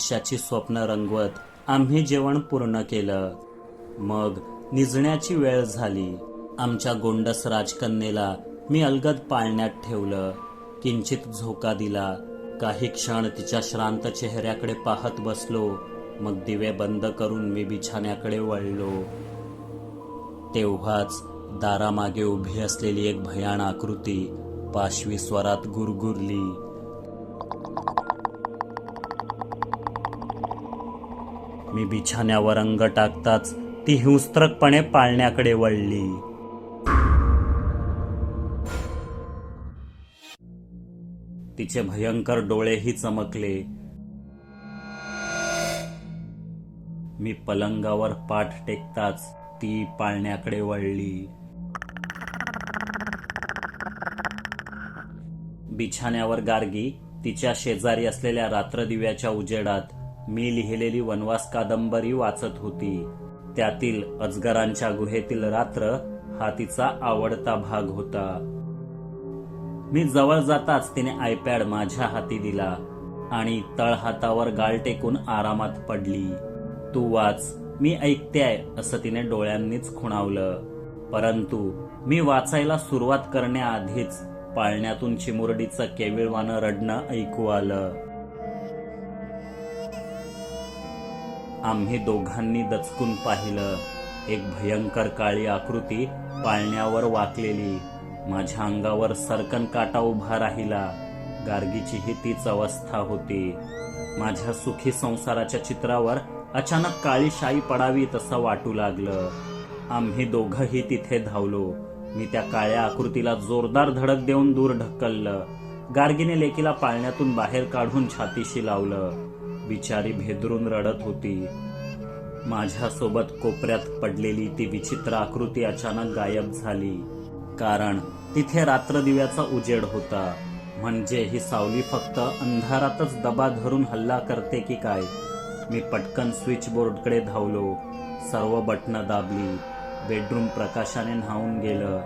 भविष्याची स्वप्न रंगवत आम्ही जेवण पूर्ण केलं. मग निजण्याची वेळ झाली. आमच्या गोंडस राजकन्येला मी अलगद पाळण्यात ठेवलं. किंचित झोका दिला. काही क्षण तिच्या श्रांत चेहऱ्याकडे पाहत बसलो. मग दिवे बंद करून मी बिछाण्याकडे वळलो. तेव्हाच दारामागे उभी असलेली एक भयान आकृती पाशवी स्वरात गुरगुरली. मी बिछाण्यावर अंग टाकताच ती हिंस्त्रकपणे पाळण्याकडे वळली. तिचे भयंकर डोळेही चमकले. मी पलंगावर पाठ टेकताच ती पाळण्याकडे वळली. बिछाण्यावर गार्गी तिच्या शेजारी असलेल्या रात्रदिव्याच्या उजेडात मी लिहिलेली वनवास कादंबरी वाचत होती. त्यातील अजगरांच्या गुहेतील रात्र हा तिचा आवडता भाग होता. मी जवळ जाताच तिने आयपॅड माझ्या हाती दिला आणि तळहातावर गाल टेकून आरामात पडली. तू वाच मी ऐकतेय असं तिने डोळ्यांनीच खुणावलं. परंतु मी वाचायला सुरुवात करण्याआधीच पाळण्यातून चिमुरडीचं केविळवानं रडणं ऐकू आलं. आम्ही दोघांनी दचकून पाहिलं. एक भयंकर काळी आकृती पाळण्यावर वाकलेली. माझ्या अंगावर सरकन काटा उभा राहिला. गार्गीचीही तीच अवस्था होती. माझ्या सुखी संसाराच्या चित्रावर अचानक काळी शाई पडावी तसं वाटू लागलं. आम्ही दोघंही तिथे धावलो. मी त्या काळ्या आकृतीला जोरदार धडक देऊन दूर ढकललं. गार्गीने लेकीला पाळण्यातून बाहेर काढून छातीशी लावलं. बिचारी भेदरून रडत होती. माझ्यासोबत कोपऱ्यात पडलेली ती विचित्र आकृती अचानक गायब झाली. कारण तिथे रात्रदिव्याचा उजेड होता. म्हणजे ही सावली फक्त अंधारातच दबा धरून हल्ला करते की काय? मी पटकन स्विच बोर्डकडे धावलो. सर्व बटणं दाबली. बेडरूम प्रकाशाने न्हावून गेलं.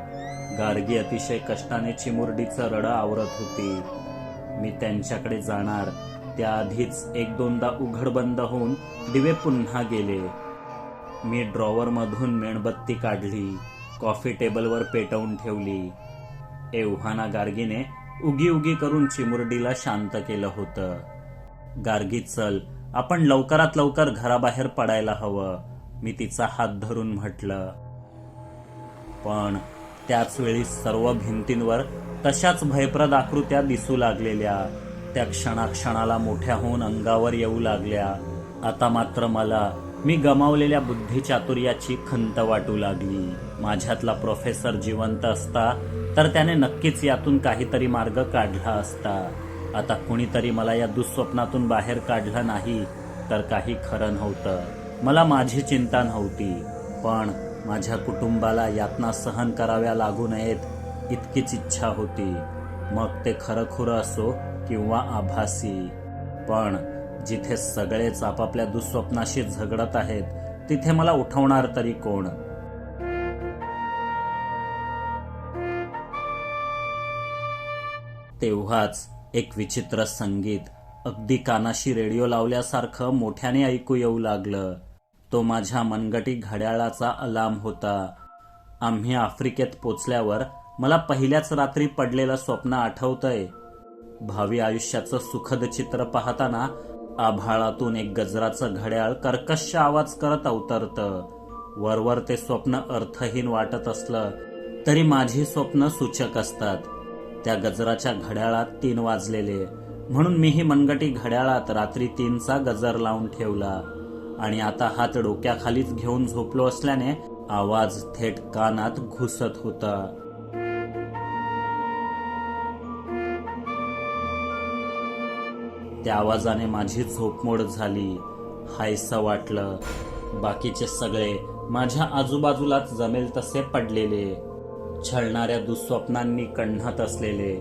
गार्गी अतिशय कष्टाने चिमुरडीचं रडं आवरत होती. मी त्यांच्याकडे जाणार. त्याआधीच एक दोनदा उघड बंद होऊन दिवे पुन्हा गेले. मी ड्रॉवर मधून मेणबत्ती काढली कॉफी टेबलवर पेटवून ठेवली. एव्हाना गार्गीने उगी उगी करून चिमुरडीला शांत केलं होतं. गार्गी चल. आपण लवकरात लवकर घराबाहेर पडायला हवं मी तिचा हात धरून म्हटलं. पण त्याच वेळी सर्व भिंतींवर तशाच भयप्रद आकृत्या दिसू लागलेल्या. त्या क्षणाक्षणाला मोठ्या होऊन अंगावर येऊ लागल्या. आता मात्र मला मी गमावलेल्या बुद्धिचातुर्याची खंत वाटू लागली. माझ्यातला प्रोफेसर जिवंत असता तर त्याने नक्कीच यातून काहीतरी मार्ग काढला असता. आता कुणीतरी मला या दुःस्वप्नातून बाहेर काढलं नाही तर काही खरं नव्हतं. मला माझी चिंता नव्हती पण माझ्या कुटुंबाला यातना सहन कराव्या लागू नयेत इतकीच इच्छा होती. मग ते खरं खुरं असो किंवा आभासी. पण जिथे सगळेच आपापल्या दुःस्वप्नाशी झगडत आहेत तिथे मला उठवणार तरी कोण? तेव्हाच एक विचित्र संगीत अगदी कानाशी रेडिओ लावल्यासारखं मोठ्याने ऐकू येऊ लागलं. तो माझ्या मनगटी घड्याळाचा अलार्म होता. आम्ही आफ्रिकेत पोचल्यावर मला पहिल्याच रात्री पडलेलं स्वप्न आठवतंय. भावी आयुष्याचं सुखद चित्र पाहताना आभाळातून एक गजराचं घड्याळ कर्कश आवाज करत अवतरतं. वरवर ते स्वप्न अर्थहीन वाटत असलं तरी माझी स्वप्न सूचक असतात. त्या गजराच्या घड्याळात तीन वाजलेले. म्हणून मीही मनगटी घड्याळात रात्री तीनचा गजर लावून ठेवला. आणि आता हात डोक्याखालीच घेऊन झोपलो असल्याने आवाज थेट कानात घुसत होता. त्या आवाजाने माझी झोपमोड झाली. हायसं वाटलं. बाकीचे सगळे माझ्या आजूबाजूलाच जमेल तसे पडलेले. छळणाऱ्या दुःस्वप्नांनी कण्हात असलेले.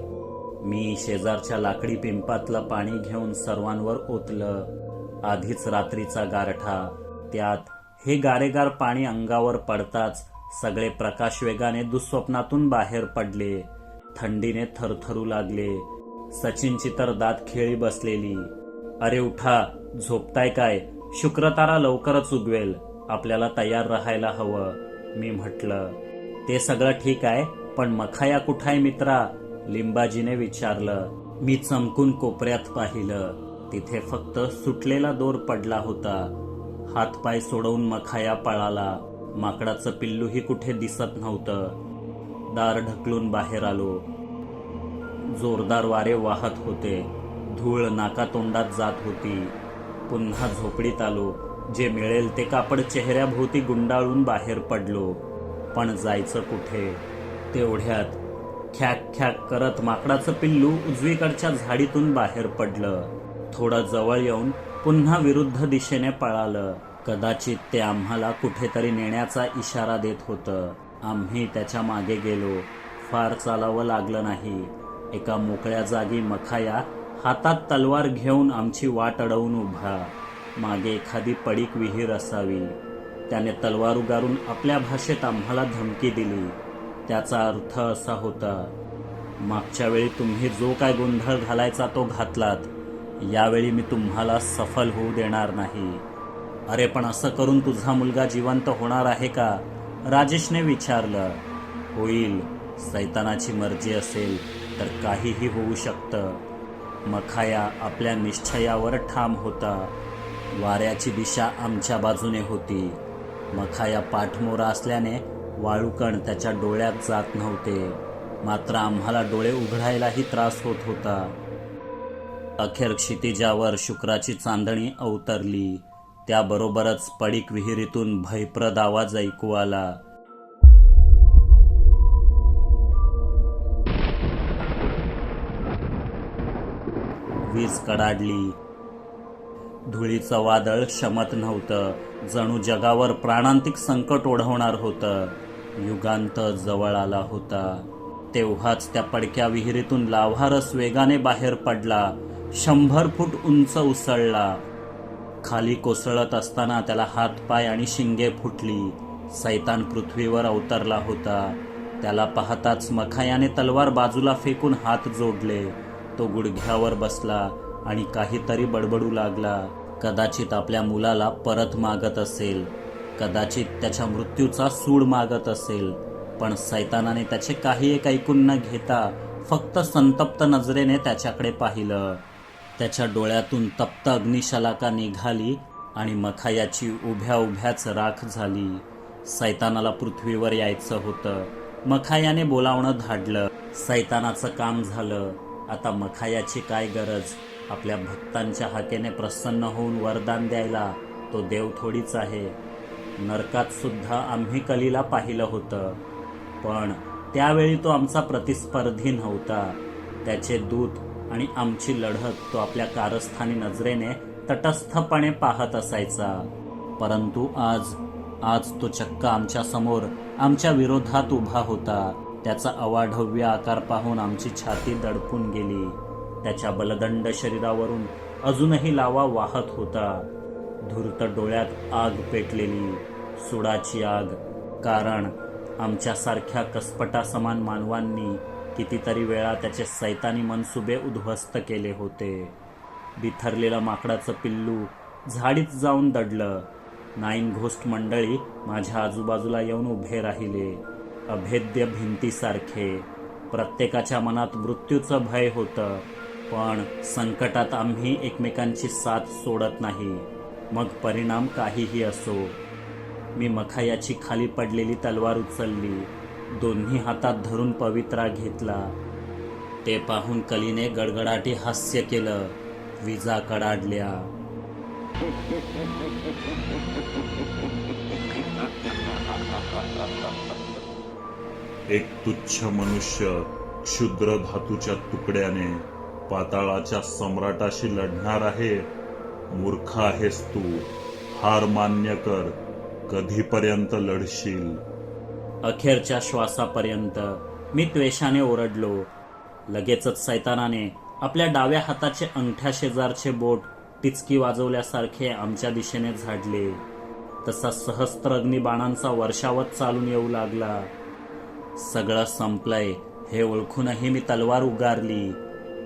मी शेजारच्या लाकडी पिंपातलं पाणी घेऊन सर्वांवर ओतलं. आधीच रात्रीचा गारठा. त्यात हे गारेगार पाणी अंगावर पडताच सगळे प्रकाश वेगाने दुःस्वप्नातून बाहेर पडले. थंडीने थरथरू लागले. सचिनची तर दात खेळी बसलेली. अरे उठा झोपताय काय? शुक्रतारा लवकरच उगवेल. आपल्याला तयार राहायला हवं मी म्हटलं. ते सगळं ठीक आहे पण मखाया कुठाय मित्रा? लिंबाजीने विचारलं. मी चमकून कोपऱ्यात पाहिलं. तिथे फक्त सुटलेला दोर पडला होता. हातपाय सोडवून मखाया पळाला. माकडाचं पिल्लूही कुठे दिसत नव्हतं. दार ढकलून बाहेर आलो. जोरदार वारे वाहत होते. धूळ नाकातोंडात जात होती. पुन्हा झोपडीत आलो. जे मिळेल ते कापड चेहऱ्याभोवती गुंडाळून बाहेर पडलो. पण जायचं कुठे? तेवढ्यात ख्याक ख्याक करत माकडाचं पिल्लू उजवीकडच्या झाडीतून बाहेर पडलं. थोडं जवळ येऊन पुन्हा विरुद्ध दिशेने पळालं. कदाचित ते आम्हाला कुठेतरी नेण्याचा इशारा देत होतं. आम्ही त्याच्यामागे गेलो. फार चालावं लागलं नाही. एका मोकळ्या जागी मखाया हातात तलवार घेऊन आमची वाट अडवून उभा. मागे एखादी पडीक विहीर असावी. त्याने तलवार उगारून आपल्या भाषेत आम्हाला धमकी दिली. त्याचा अर्थ असा होता मागच्या वेळी तुम्ही जो काय गोंधळ घालायचा तो घातलात. यावेळी मी तुम्हाला सफल होऊ देणार नाही. अरे पण असं करून तुझा मुलगा जिवंत होणार आहे का? राजेशने विचारलं. होईल. सैतानाची मर्जी असेल. तर काहीही होऊ शकतं. मखाया आपल्या निश्चयावर ठाम होता. वाऱ्याची दिशा आमच्या बाजूने होती. मखाया पाठमोरा असल्याने वाळूकण त्याच्या डोळ्यात जात नव्हते. मात्र आम्हाला डोळे उघडायलाही त्रास होत होता. अखेर क्षितिजावर शुक्राची चांदणी अवतरली. त्याबरोबरच पडीक विहिरीतून भयप्रद आवाज ऐकू आला. वीज कडाडली. धुळीचं वादळ शमत नव्हतं. जणू जगावर प्राणांतिक संकट ओढवणार होतं. युगांत जवळ आला होता. तेव्हाच त्या पडक्या विहिरीतून लाव्हारस वेगाने बाहेर पडला. शंभर फूट उंच उसळला. खाली कोसळत असताना त्याला हातपाय आणि शिंगे फुटली. सैतान पृथ्वीवर अवतरला होता. त्याला पाहताच मखायाने तलवार बाजूला फेकून हात जोडले. तो गुडघ्यावर बसला आणि काहीतरी बडबडू लागला. कदाचित आपल्या मुलाला परत मागत असेल. कदाचित त्याच्या मृत्यूचा सूड मागत असेल. पण सैतानाने त्याचे काही एक ऐकून न घेता फक्त संतप्त नजरेने त्याच्याकडे पाहिलं. त्याच्या डोळ्यातून तप्त अग्निशलाका निघाली आणि मखायाची उभ्या उभ्याच राख झाली. सैतानाला पृथ्वीवर यायचं होतं. मखायाने बोलावणं धाडलं. सैतानाचं काम झालं. आता मखायाची काय गरज? आपल्या भक्तांच्या हाकेने प्रसन्न होऊन वरदान द्यायला तो देव थोडीच आहे. नरकात सुद्धा आम्ही कलीला पाहिलं होतं. पण त्यावेळी तो आमचा प्रतिस्पर्धी नव्हता. त्याचे दूत आणि आमची लढत तो आपल्या कारस्थानी नजरेने तटस्थपणे पाहत असायचा. परंतु आज आज तो चक्क आमच्यासमोर आमच्या विरोधात उभा होता. त्याचा अवाढव्य आकार पाहून आमची छाती दडपून गेली. त्याच्या बलदंड शरीरावरून अजूनही लावा वाहत होता. धूर्त डोळ्यात आग पेटलेली. सुडाची आग. कारण आमच्यासारख्या कसपटा समान मानवांनी कितीतरी वेळा त्याचे सैतानी मनसुबे उद्ध्वस्त केले होते. बिथरलेलं माकडाचं पिल्लू झाडीत जाऊन दडलं. नाईन घोस्ट मंडळी माझ्या आजूबाजूला येऊन उभे राहिले. अभेद्य भिंतीसारखे. प्रत्येकाच्या मनात मृत्यूचं भय होतं पण संकटात आम्ही एकमेकांची साथ सोडत नाही. मग परिणाम काहीही असो. मी मखायाची खाली पडलेली तलवार उचलली दोन्ही हातात धरून पवित्रा घेतला. ते पाहून कलीने गडगडाटी हास्य केलं विजा कडाडल्या. एक तुच्छ मनुष्य क्षुद्र धातूच्या तुकड्याने पाताळाच्या सम्राटाशी लढणार आहे. मूर्ख आहेस तू. हार मान्य कर. कधीपर्यंत लढशील? अखेरच्या श्वासापर्यंत मी त्वेषाने ओरडलो. लगेचच सैतानाने आपल्या डाव्या हाताचे अंगठ्या शेजारचे बोट टिचकी वाजवल्यासारखे आमच्या दिशेने झाडले. तसा सहस्त्र अग्निबाणांचा वर्षावत चालून येऊ लागला. सगळं संपलंय. हे ओळखूनही मी तलवार उगारली.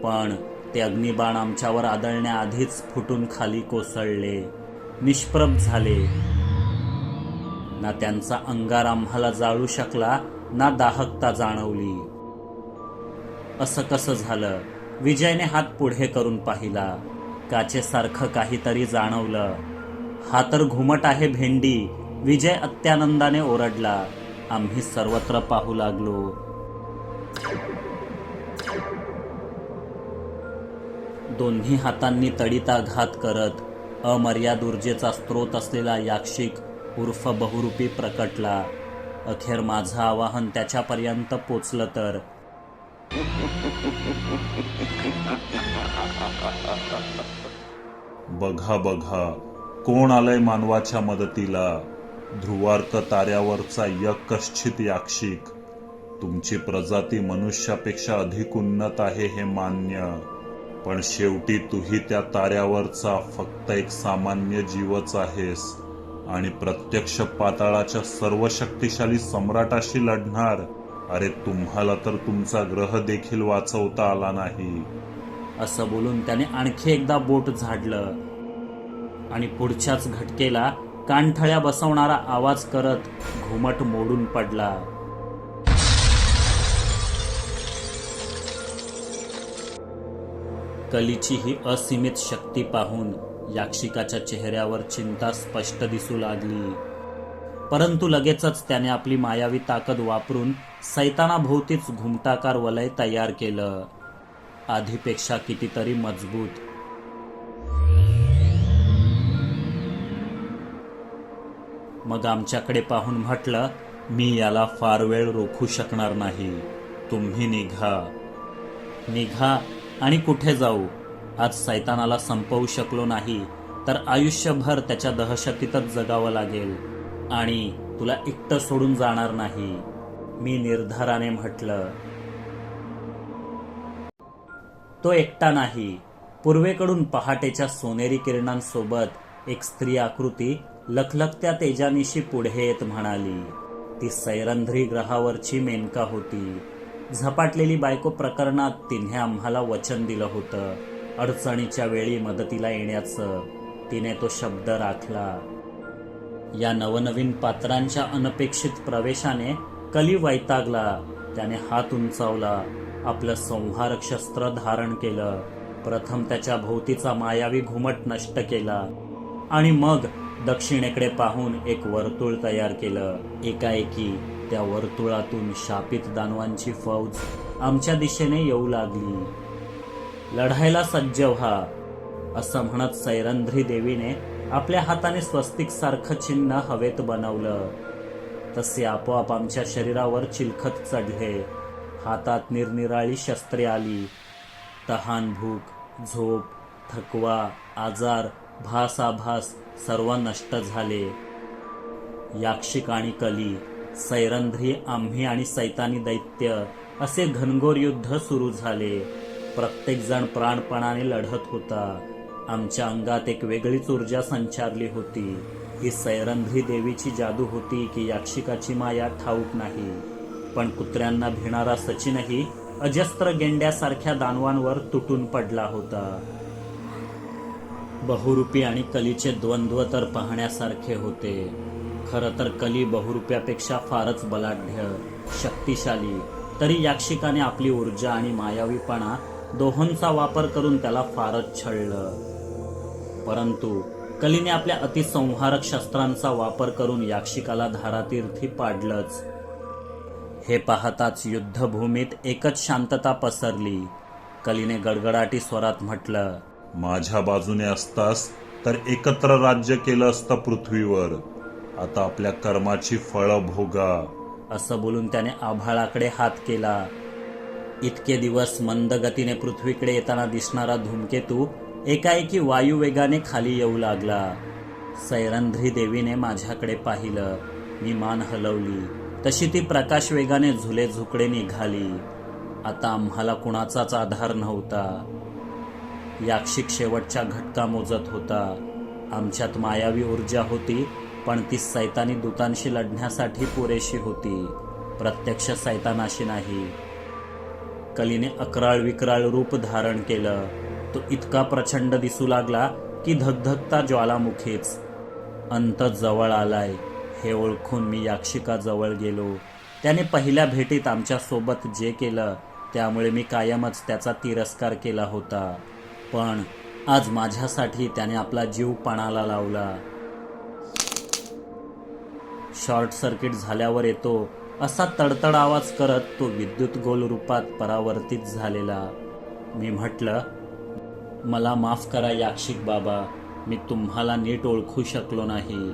पण ते अग्निबाण आमच्यावर आदळण्याआधीच फुटून खाली कोसळले. निष्प्रभ झाले. ना त्यांचा अंगार आम्हाला जाळू शकला ना दाहकता जाणवली. असं कसं झालं? विजयने हात पुढे करून पाहिला. काचेसारखं काहीतरी जाणवलं. हा तर घुमट आहे भेंडी. विजय अत्यानंदाने ओरडला. आम्ही सर्वत्र पाहू लागलो. दोन्ही हातांनी तडिता घात करत अमर्याद ऊर्जेचा स्रोत असलेला याक्षिक उर्फ बहुरूपी प्रकटला. अखेर माझं आवाहन त्याच्यापर्यंत पोचलं तर. बघा बघा कोण आलंय मानवाच्या मदतीला? ध्रुवार्क ताऱ्यावरचा यकश्चित याक्षिक. तुमची प्रजाती मनुष्यापेक्षा अधिक उन्नत आहे हे मान्य. पण शेवटी तूही त्या ताऱ्यावरचा फक्त एक सामान्य जीवच आहेस आणि प्रत्यक्ष पाताळाच्या सर्व शक्तिशाली सम्राटाशी लढणार. अरे तुम्हाला तर तुमचा ग्रह देखील वाचवता आला नाही. असं बोलून त्याने आणखी एकदा बोट झाडलं आणि पुढच्याच घटकेला कानठळ्या बसवणारा आवाज करत घुमट मोडून पडला. कलीची ही असीमित शक्ती पाहून याक्षिकाच्या चेहऱ्यावर चिंता स्पष्ट दिसू लागली. परंतु लगेचच त्याने आपली मायावी ताकद वापरून सैतानाभोवतीच घुमटाकार वलय तयार केलं. आधीपेक्षा कितीतरी मजबूत मग आमच्याकडे पाहून म्हटलं मी याला फार वेळ रोखू शकणार नाही. तुम्ही निघा. निघा? आणि कुठे जाऊ? आज सैतानाला संपवू शकलो नाही तर आयुष्यभर त्याच्या दहशतीतच जगावं लागेल. आणि तुला एकटं सोडून जाणार नाही. मी निर्धाराने म्हटलं. तो एकटा नाही. पूर्वेकडून पहाटेच्या सोनेरी किरणांसोबत एक स्त्री आकृती लखलखत्या तेजानीशी पुढे येत म्हणाली. ती सैरंध्री ग्रहावरची मेनका होती. झपाटलेली बायको प्रकरणात तिने आम्हाला वचन दिलं होतं. अडचणीच्या वेळी मदतीला येण्याचं तिने तो शब्द राखला. या नवनवीन पात्रांच्या अनपेक्षित प्रवेशाने कली वैतागला. त्याने हात उंचावला. आपलं संहारक शस्त्र धारण केलं. प्रथम त्याच्या भोवतीचा मायावी घुमट नष्ट केला. आणि मग दक्षिणेकडे पाहून एक वर्तुळ तयार केलं. एकाएकी त्या वर्तुळातून शापित दानवांची फौज आमच्या दिशेने येऊ लागली. लढायला सज्ज व्हा असं म्हणत सैरंध्री देवीने आपल्या हाताने स्वस्तिक सारखं चिन्ह हवेत बनवलं. तसे आपोआप आमच्या शरीरावर चिलखत चढले. हातात निरनिराळी शस्त्रे आली. तहान भूक झोप थकवा आजार भासाभास सर्व नष्ट झाले. याक्षिक आणि कली सैरंध्री आम्ही आणि सैतानी दैत्य असे घनघोर युद्ध सुरू झाले. प्रत्येकजण प्राणपणाने लढत होता. आमच्या अंगात एक वेगळीच ऊर्जा संचारली होती. ही सैरंध्री देवीची जादू होती की याक्षिकाची माया ठाऊक नाही. पण कुत्र्यांना भिणारा सचिनही अजस्त्र गेंड्यासारख्या दानवांवर तुटून पडला होता. बहुरूपी आणि कलीचे द्वंद्व तर पाहण्यासारखे होते. खरं तर कली बहुरूप्यापेक्षा फारच बलाढ्य शक्तिशाली. तरी याक्षिकाने आपली ऊर्जा आणि मायावीपणा दोहोंचा वापर करून त्याला फारच छळलं. परंतु कलीने आपल्या अतिसंहारक शस्त्रांचा वापर करून याक्षिकाला धारातीर्थी पाडलंच. हे पाहताच युद्धभूमीत एकच शांतता पसरली. कलीने गडगडाटी स्वरात म्हटलं माझ्या बाजूने असतास तर एकत्र राज्य केलं असतं पृथ्वीवर. आता आपल्या कर्माची फळं भोगा. असं बोलून त्याने आभाळाकडे हात केला. इतके दिवस मंद गतीने पृथ्वीकडे येताना दिसणारा धूमकेतू एकाएकी वायुवेगाने खाली येऊ लागला. सैरंध्री देवीने माझ्याकडे पाहिलं. मी मान हलवली. तशी ती प्रकाश वेगाने झुले झुकडे निघाली. आता आम्हाला कुणाचाच आधार नव्हता. याक्षिक शेवटच्या घटका मोजत होता. आमच्यात मायावी ऊर्जा होती पण ती सैतानी दूतांशी लढण्यासाठी पुरेशी होती. प्रत्यक्ष सैतानाशी नाही. कलीने अकराळ विकराळ रूप धारण केलं. तो इतका प्रचंड दिसू लागला की धगधगता ज्वालामुखीच. अंत जवळ आलाय. हे ओळखून मी याक्षिकाजवळ गेलो. त्याने पहिल्या भेटीत आमच्यासोबत जे केलं त्यामुळे मी कायमच त्याचा तिरस्कार केला होता. पण आज माझ्यासाठी त्याने आपला जीव पणाला लावला. शॉर्ट सर्किट झाल्यावर येतो असा तडतड आवाज करत तो विद्युत गोल रूपात परावर्तित झालेला. मी म्हटलं मला माफ करा याक्षिक बाबा मी तुम्हाला नीट ओळखू शकलो नाही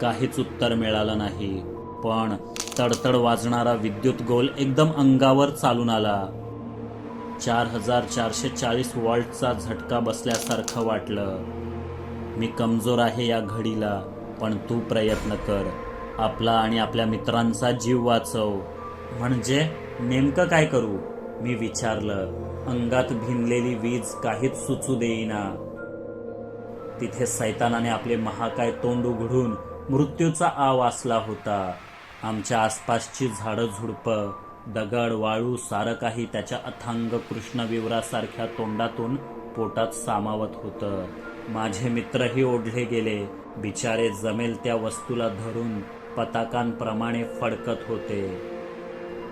काहीच उत्तर मिळालं नाही. पण तडतड वाजणारा विद्युत गोल एकदम अंगावर चालून आला. चार हजार चारशे चाळीस वॉल्टचा झटका बसल्यासारखं वाटलं. मी कमजोर आहे या घडीला पण तू प्रयत्न कर. आपला आणि आपल्या मित्रांचा जीव वाचव. म्हणजे नेमकं काय करू? मी विचारलं. अंगात भिनलेली वीज काहीच सुचू देईना. तिथे सैतानाने आपले महाकाय तोंड उघडून मृत्यूचा आवासला होता. आमच्या आसपासची झाडं झुडपं दगड वाळू सारं काही त्याच्या अथांग कृष्णविवरासारख्या तोंडातून पोटात सामावत होतं. माझे मित्रही ओढले गेले. बिचारे जमेल त्या वस्तूला धरून पताकांप्रमाणे फडकत होते.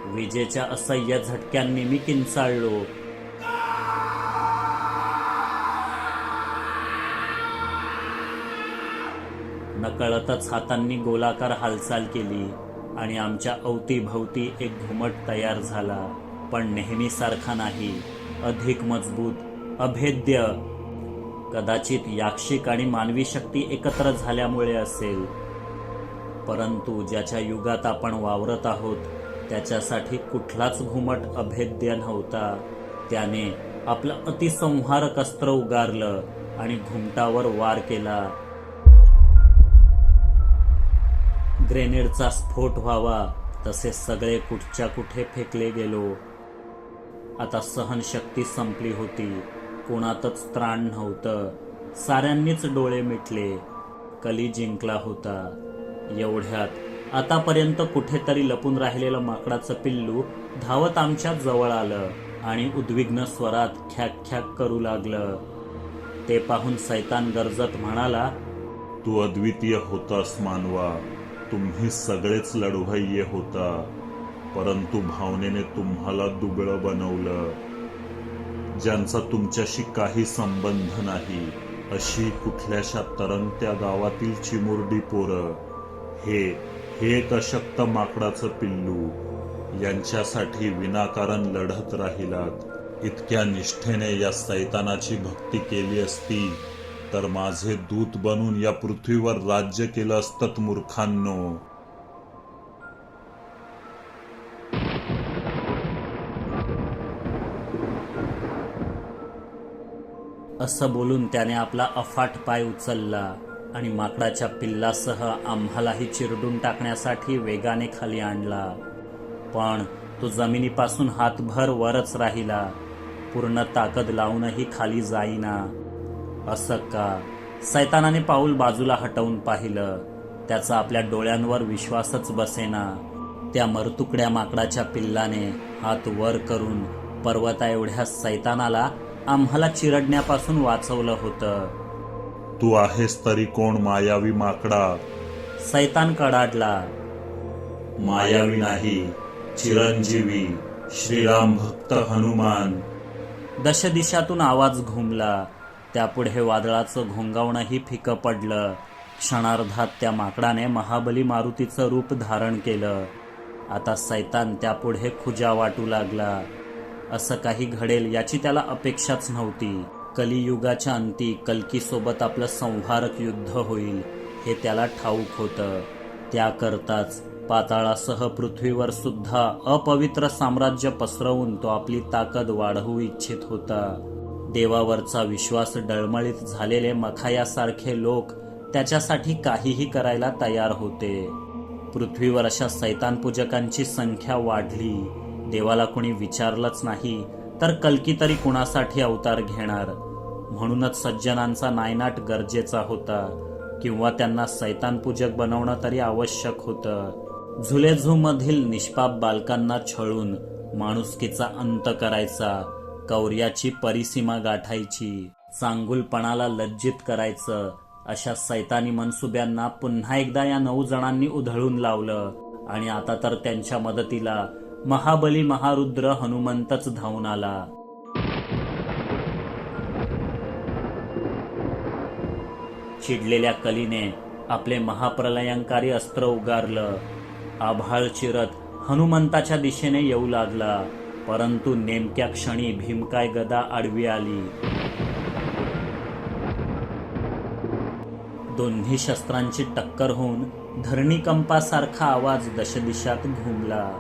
विजेच्या असह्य झटक्यांनी मी किंचाळलो. नकळतच हातांनी गोलाकार हालचाल केली. आणि आमच्या अवतीभवती एक घुमट तयार झाला. पण नेहमीसारखा नाही. अधिक मजबूत अभेद्य. कदाचित याक्षिक आणि मानवी शक्ती एकत्र झाल्यामुळे असेल. परंतु ज्याच्या युगात आपण वावरत आहोत त्याच्यासाठी कुठलाच घुमट अभेद्य नव्हता. त्याने आपलं अतिसंहारक अस्त्र उगारलं आणि घुमटावर वार केला. ग्रेनेडचा स्फोट व्हावा तसे सगळे कुठच्या कुठे फेकले गेलो. आता सहनशक्ती संपली होती. कोणातच त्राण नव्हतं. साऱ्यांनीच डोळे मिटले. कली जिंकला होता. एवढ्यात आतापर्यंत कुठेतरी लपून राहिलेलं माकडाचं पिल्लू धावत आमच्या जवळ आलं आणि उद्विग्न स्वरात ख्याक ख्याक करू लागलं. ते पाहून सैतान गरजत म्हणाला तू अद्वितीय होतास मानवा. तुम्ही सगळेच लढवय्ये होता परंतु भावनेने तुम्हाला दुबळं बनवलं. ज्यांचा तुमच्याशी काही संबंध नाही अशी कुठल्याशा तरंगत्या गावातील चिमुरडी पोरं हे हे एक अशक्त माकडाचं पिल्लू यांच्यासाठी विनाकारण लढत राहिलात. इतक्या निष्ठेने या सैतानाची भक्ती केली असती तर माझे दूत बनून या पृथ्वीवर राज्य केलं असतत मूर्खांनो. असं बोलून त्याने आपला अफाट पाय उचलला आणि माकडाच्या पिल्लासह आम्हालाही चिरडून टाकण्यासाठी वेगाने खाली आणला. पण तो जमिनीपासून हातभर वरच राहिला. पूर्ण ताकद लावूनही खाली जाईना. असं का? सैतानाने पाऊल बाजूला हटवून पाहिलं. त्याचा आपल्या डोळ्यांवर विश्वासच बसेना. त्या मरतुकड्या माकडाच्या पिल्लाने हात वर करून पर्वता एवढ्या सैतानाला आम्हाला चिरडण्यापासून वाचवलं होतं. तू आहेस तरी कोण मायावी माकडा? सैतान कडाडला. मायावी नाही चिरंजीवी श्रीराम भक्त हनुमान. दशदिशातून आवाज घुमला. त्यापुढे वादळाचं घोंगावणंही फिकं पडलं. क्षणार्धात त्या माकडाने महाबली मारुतीचं रूप धारण केलं. आता सैतान त्यापुढे खुजा वाटू लागला. असं काही घडेल याची त्याला अपेक्षाच नव्हती. कलियुगाच्या अंती कल्कीसोबत आपलं संहारक युद्ध होईल हे त्याला ठाऊक होतं. त्याकरताच पाताळासह पृथ्वीवर सुद्धा अपवित्र साम्राज्य पसरवून तो आपली ताकद वाढवू इच्छित होता. देवावरचा विश्वास डळमळीत झालेले मखायासारखे लोक त्याच्यासाठी काहीही करायला तयार होते. पृथ्वीवर अशा सैतान पूजकांची संख्या वाढली. देवाला कोणी विचारलंच नाही तर कलकी तरी कुणासाठी अवतार घेणार? म्हणूनच सज्जनांचा नायनाट गरजेचा होता. किंवा त्यांना सैतान पूजक बनवणं तरी आवश्यक होतं. झुलेझू मधील निष्पाप बालकांना छळून माणुसकीचा अंत करायचा. कौर्याची परिसीमा गाठायची. चांगुलपणाला लज्जित करायचं. अशा सैतानी मनसुब्यांना पुन्हा एकदा या नऊ जणांनी उधळून लावलं. आणि आता तर त्यांच्या मदतीला महाबली महारुद्र हनुमंतच धावून आला. चिडलेल्या कलीने आपले महाप्रलयंकारी अस्त्र उगारलं. आभाळ चिरत हनुमंताच्या दिशेने येऊ लागला. परंतु नेमक्या क्षणी भीमकाय गदा आडवी आली. दोन्ही शस्त्रांची टक्कर होऊन धरणीकंपासारखा आवाज दशदिशात घुमला.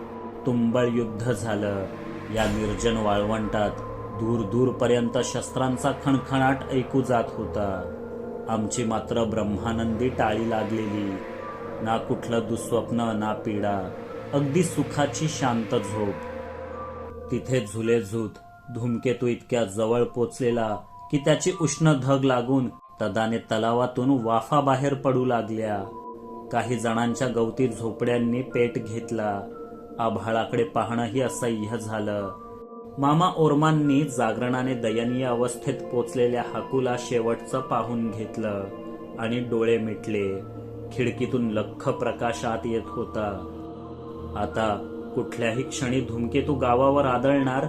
तुंबळ युद्ध झालं. या निर्जन वाळवंटात दूर दूरपर्यंत शस्त्रांचा खणखणाट ऐकू जात होता. आमची मात्र ब्रह्मानंदी टाळी लागलेली. ना कुठलं दुस्वप्न ना पीडा. अगदी सुखाची शांत झोप. तिथे झुले झूत धूमकेतू इतक्या जवळ पोचलेला की त्याची उष्ण धग लागून तदाने तलावातून वाफा बाहेर पडू लागल्या. काही जणांच्या गवती झोपड्यांनी पेट घेतला. आभाळाकडे पाहणंही असह्य झालं. मामा ओरमांनी जागरणाने दयनीय अवस्थेत पोचलेल्या हाकूला शेवटचं पाहून घेतलं आणि डोळे मिटले. खिडकीतून लख प्रकाश आत येत होता. आता कुठल्याही क्षणी धूमकेतू गावावर आदळणार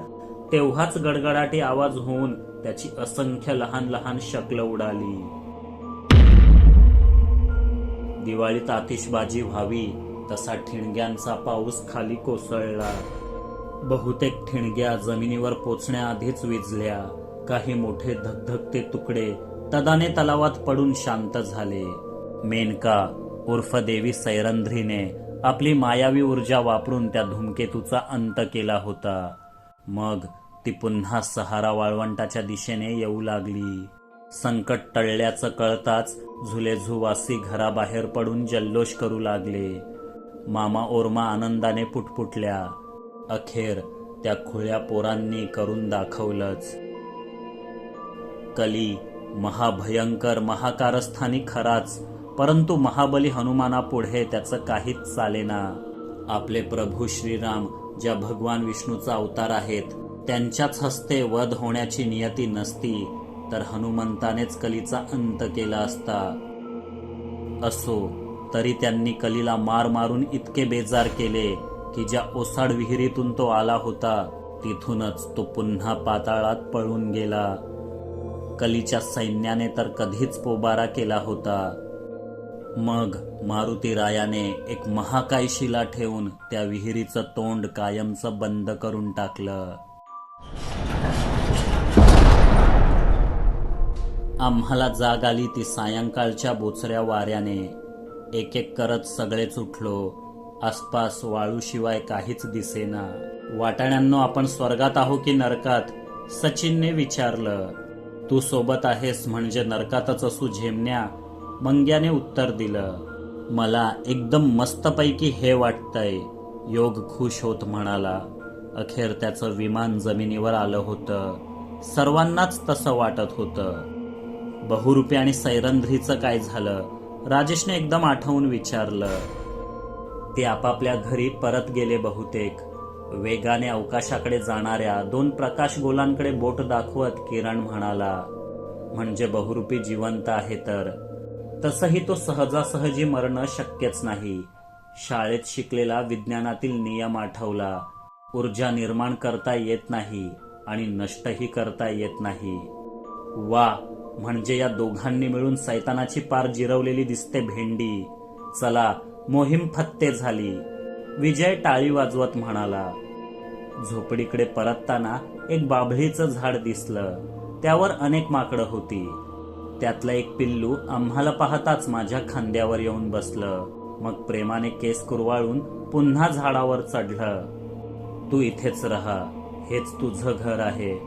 तेव्हाच गडगडाटी आवाज होऊन त्याची असंख्य लहान लहान शकल उडाली. दिवाळीत आतिषबाजी व्हावी तसा ठिणग्यांचा पाऊस खाली कोसळला. बहुतेक ठिणग्या जमिनीवर पोचण्याआधीच विजल्या. काही मोठे धगधगते तुकडे तदाने तलावात पडून शांत झाले. मेनका उर्फ देवी सैरंध्रीने आपली मायावी ऊर्जा वापरून त्या धूमकेतूचा अंत केला होता. मग ती पुन्हा सहारा वाळवंटाच्या दिशेने येऊ लागली. संकट टळल्याचं कळताच झुलेझुवासी घराबाहेर पडून जल्लोष करू लागले. मामा ओरमा आनंदाने पुटपुटल्या. अखेर त्या खुळ्या पोरांनी करून दाखवलंच. कली महाभयंकर महाकारस्थानी खराच. परंतु महाबली हनुमानापुढे त्याचं काहीच चालेना. आपले प्रभू श्रीराम ज्या भगवान विष्णूचा अवतार आहेत त्यांच्याच हस्ते वध होण्याची नियती नसती तर हनुमंतानेच कलीचा अंत केला असता. असो तरी त्यांनी कलीला मार मारून इतके बेजार केले की ज्या ओसाड विहिरीतून तो आला होता तिथूनच तो पुन्हा पाताळात पळून गेला. कलीच्या सैन्याने तर कधीच पोबारा केला होता. मग मारुती रायाने एक महाकाय शिला ठेवून त्या विहिरीचं तोंड कायमचं बंद करून टाकलं. आम्हाला जाग आली ती सायंकाळच्या बोचऱ्या वाऱ्याने. एक एक करत सगळेच उठलो. आसपास वाळूशिवाय काहीच दिसेना. वाटाण्यांनो आपण स्वर्गात आहो की नरकात? सचिनने विचारलं. तू सोबत आहेस म्हणजे नरकातच असू झेमण्या? मंग्याने उत्तर दिलं मला एकदम मस्तपैकी हे वाटतंय योग खुश होत म्हणाला. अखेर त्याचं विमान जमिनीवर आलं होतं. सर्वांनाच तसं वाटत होतं. बहुरूपी आणि सैरंध्रीचं काय झालं राजेशने एकदम आठवून विचारलं. ते आपापल्या घरी परत गेले बहुतेक. वेगाने अवकाशाकडे जाणाऱ्या दोन प्रकाश गोलांकडे बोट दाखवत किरण म्हणाला म्हणजे बहुरूपी जिवंत आहे तर? तसंही तो सहजासहजी मरणं शक्यच नाही. शाळेत शिकलेला विज्ञानातील नियम आठवला. ऊर्जा निर्माण करता येत नाही आणि नष्टही करता येत नाही. वा म्हणजे या दोघांनी मिळून सैतानाची पार जिरवलेली दिसते भेंडी. चला मोहीम फत्ते झाली. विजय टाळी वाजवत म्हणाला. झोपडीकडे परतताना एक बाभळीचं झाड दिसलं. त्यावर अनेक माकडं होती. त्यातलं एक पिल्लू आम्हाला पाहताच माझ्या खांद्यावर येऊन बसलं. मग प्रेमाने केस कुरवाळून पुन्हा झाडावर चढलं. तू इथेच राहा. हेच तुझं घर आहे.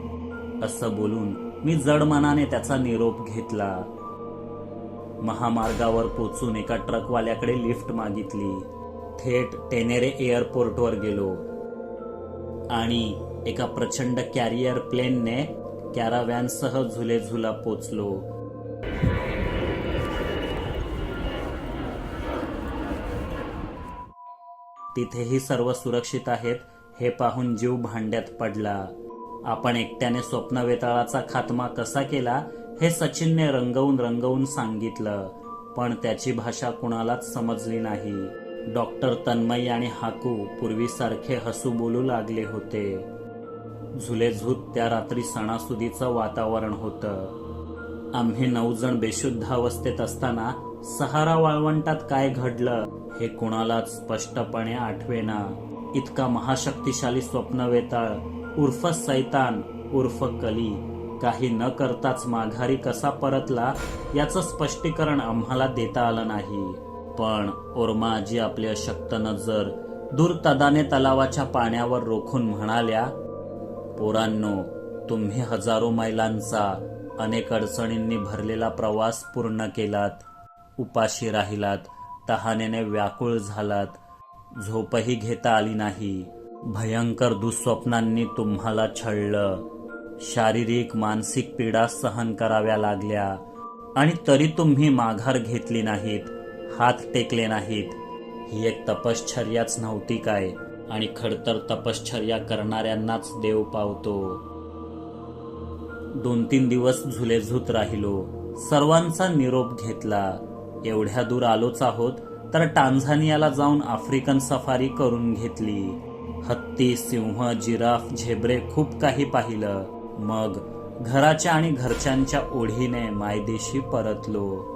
असं बोलून मी जड मनाने त्याचा निरोप घेतला. महामार्गावर पोचून एका ट्रकवाल्याकडे लिफ्ट मागितली. थेट टेनेरे एअरपोर्टवर गेलो. आणि एका प्रचंड कॅरियर प्लेनने कॅराव्हॅनसह झुले झुला पोचलो. तिथेही सर्व सुरक्षित आहेत हे पाहून जीव भांड्यात पडला. आपण एकट्याने स्वप्नवेताळाचा खात्मा कसा केला हे सचिनने रंगवून रंगवून सांगितलं पण त्याची भाषा कुणालाच समजली नाही. डॉक्टर तन्मयी आणि हाकू पूर्वीसारखे हसू बोलू लागले होते. झुलेझूत त्या रात्री सणासुदीचं वातावरण होतं. आम्ही नऊ जण बेशुद्ध अवस्थेत असताना सहारा वाळवंटात काय घडलं हे कुणालाच स्पष्टपणे आठवेना. इतका महाशक्तिशाली स्वप्नवेताळ उर्फ सैतान उर्फ कली काही न करताच माघारी कसा परतला याचं स्पष्टीकरण आम्हाला देता आलं नाही. पण ओर्माजी आपली अशक्त नजर दूर तदाने तलावाच्या पाण्यावर रोखून म्हणाल्या पोरांनो तुम्ही हजारो मैलांचा अनेक अडचणींनी भरलेला प्रवास पूर्ण केलात. उपाशी राहिलात. तहानेने व्याकुळ झालात. झोपही घेता आली नाही. भयंकर दुःस्वप्नांनी तुम्हाला छळलं. शारीरिक मानसिक पीडा सहन कराव्या लागल्या. आणि तरी तुम्ही माघार घेतली नाहीत. हात टेकले नाहीत. ही एक तपश्चर्याच नव्हती काय? आणि खडतर तपश्चर्या करणाऱ्यांनाच देव पावतो. दोन तीन दिवस झुलेझूत राहिलो. सर्वांचा निरोप घेतला. एवढ्या दूर आलोच आहोत तर टांझानियाला जाऊन आफ्रिकन सफारी करून घेतली. हत्ती सिंह जिराफ झेब्रे खूप काही पाहिलं. मग घराच्या आणि घरच्यांच्या ओढीने मायदेशी परतलो.